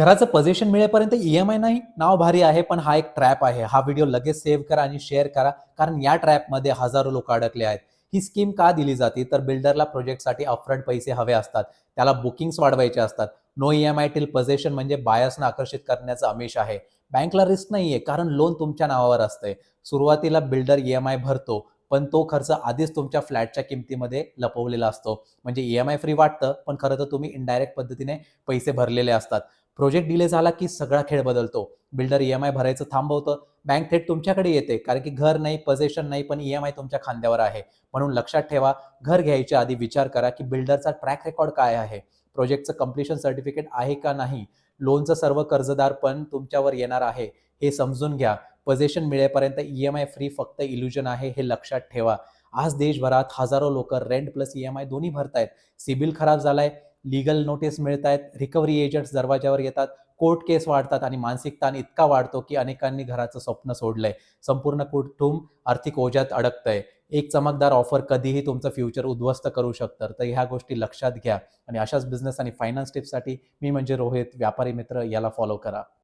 घराचं पोझिशन मिळेपर्यंत E M I नाही नाव भारी आहे पण हा एक ट्रॅप आहे. हा व्हिडिओ लगेच सेव्ह करा आणि शेअर करा कारण या ट्रॅपमध्ये हजारो लोक अडकले आहेत. ही स्कीम का दिली जाते? तर बिल्डरला प्रोजेक्टसाठी अपफ्रंट पैसे हवे असतात. त्याला बुकिंग्स वाढवायचे असतात. No E M I till possession म्हणजे बायसनं आकर्षित करण्याचं आमिष आहे. बँकला रिस्क नाहीये कारण लोन तुमच्या नावावर असते सुरुवातीला बिल्डर ई एम आय भरतो. पण तो खर्च आधीच तुमच्या फ्लॅटच्या किमतीमध्ये लपवलेला असतो. म्हणजे ई एम आय फ्री वाटतं पण खरं तर तुम्ही इनडायरेक्ट पद्धतीने पैसे भरलेले असतात. प्रोजेक्ट डिले झाला की सगळा खेळ बदलतो. बिल्डर ई एम आय भरायचं थांबवतं. बँक थेट तुमच्याकडे येते कारण की घर नाही पजेशन नाही पण ई एम आय तुमच्या खांद्यावर आहे. म्हणून लक्षात ठेवा घर घ्यायच्या आधी विचार करा की बिल्डरचा ट्रॅक रेकॉर्ड काय आहे? प्रोजेक्टचं कम्प्लिशन सर्टिफिकेट आहे का नाही? लोनचं सर्व कर्जदार पण तुमच्यावर येणार आहे. हे समजून घ्या. पोझिशन मिळेपर्यंत ई एम आय फ्री फक्त इल्युजन आहे हे लक्षात ठेवा. आज देशभरात हजारो लोक rent plus E M I दोन्ही भरतायत. सिबिल खराब झालाय लिगल नोटीस मिळत आहेत रिकव्हरी एजंट्स दरवाजावर येतात कोर्ट केस वाढतात आणि मानसिक ताण इतका वाढतो की अनेकांनी घराचं स्वप्न सोडलंय. संपूर्ण कुटुंब आर्थिक ओझ्यात अडकतंय. एक चमकदार ऑफर कधीही तुमचं फ्युचर उद्ध्वस्त करू शकतं. तर ह्या गोष्टी लक्षात घ्या. आणि अशाच बिझनेस आणि फायनान्स टिप्ससाठी मी म्हणजे रोहित व्यापारी मित्र याला फॉलो करा.